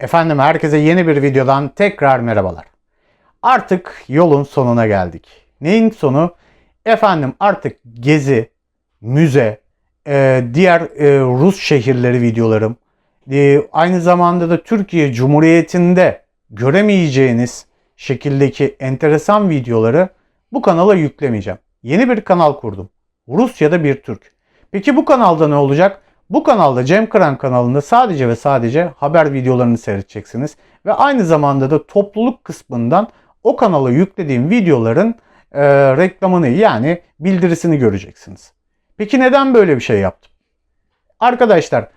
Efendim herkese yeni bir videodan tekrar merhabalar. Artık yolun sonuna geldik. Neyin sonu? Efendim artık gezi, müze, e, diğer e, Rus şehirleri videolarım, e, aynı zamanda da Türkiye Cumhuriyeti'nde göremeyeceğiniz şekildeki enteresan videoları bu kanala yüklemeyeceğim. Yeni bir kanal kurdum. Rusya'da bir Türk. Peki bu kanalda ne olacak? Bu kanalda Cem Kıran kanalında sadece ve sadece haber videolarını seyredeceksiniz. Ve aynı zamanda da topluluk kısmından o kanala yüklediğim videoların e, reklamını yani bildirisini göreceksiniz. Peki neden böyle bir şey yaptım? Arkadaşlar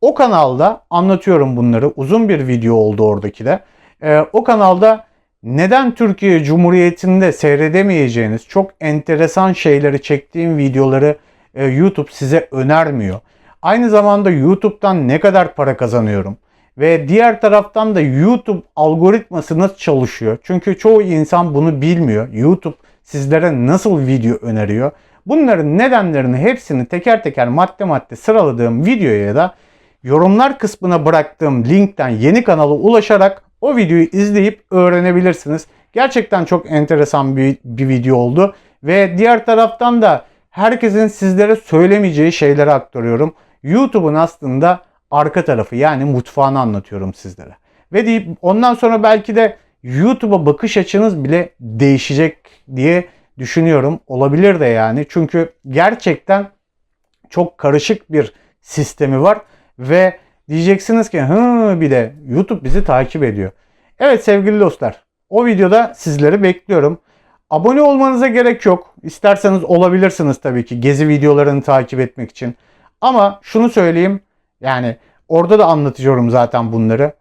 o kanalda anlatıyorum bunları. Uzun bir video oldu oradaki de. E, o kanalda neden Türkiye Cumhuriyeti'nde seyredemeyeceğiniz çok enteresan şeyleri çektiğim videoları e, YouTube size önermiyor. Aynı zamanda YouTube'dan ne kadar para kazanıyorum ve diğer taraftan da YouTube algoritması nasıl çalışıyor? Çünkü çoğu insan bunu bilmiyor. YouTube sizlere nasıl video öneriyor? Bunların nedenlerini hepsini teker teker madde madde sıraladığım videoya da yorumlar kısmına bıraktığım linkten yeni kanala ulaşarak o videoyu izleyip öğrenebilirsiniz. Gerçekten çok enteresan bir, bir video oldu. Ve diğer taraftan da herkesin sizlere söylemeyeceği şeyleri aktarıyorum. YouTube'un aslında arka tarafı yani mutfağını anlatıyorum sizlere. Ve deyip ondan sonra belki de YouTube'a bakış açınız bile değişecek diye düşünüyorum. Olabilir de yani. Çünkü gerçekten çok karışık bir sistemi var ve diyeceksiniz ki hı bir de YouTube bizi takip ediyor. Evet sevgili dostlar o videoda sizleri bekliyorum. Abone olmanıza gerek yok. İsterseniz olabilirsiniz tabii ki gezi videolarını takip etmek için. Ama şunu söyleyeyim. Yani orada da anlatıyorum zaten bunları.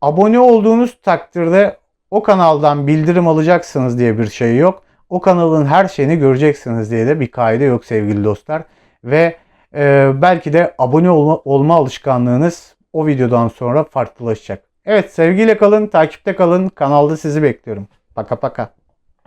Abone olduğunuz takdirde o kanaldan bildirim alacaksınız diye bir şey yok. O kanalın her şeyini göreceksiniz diye de bir kaide yok sevgili dostlar. Ve e, belki de abone olma, olma alışkanlığınız o videodan sonra farklılaşacak. Evet sevgiyle kalın, takipte kalın. Kanalda sizi bekliyorum. Paka paka.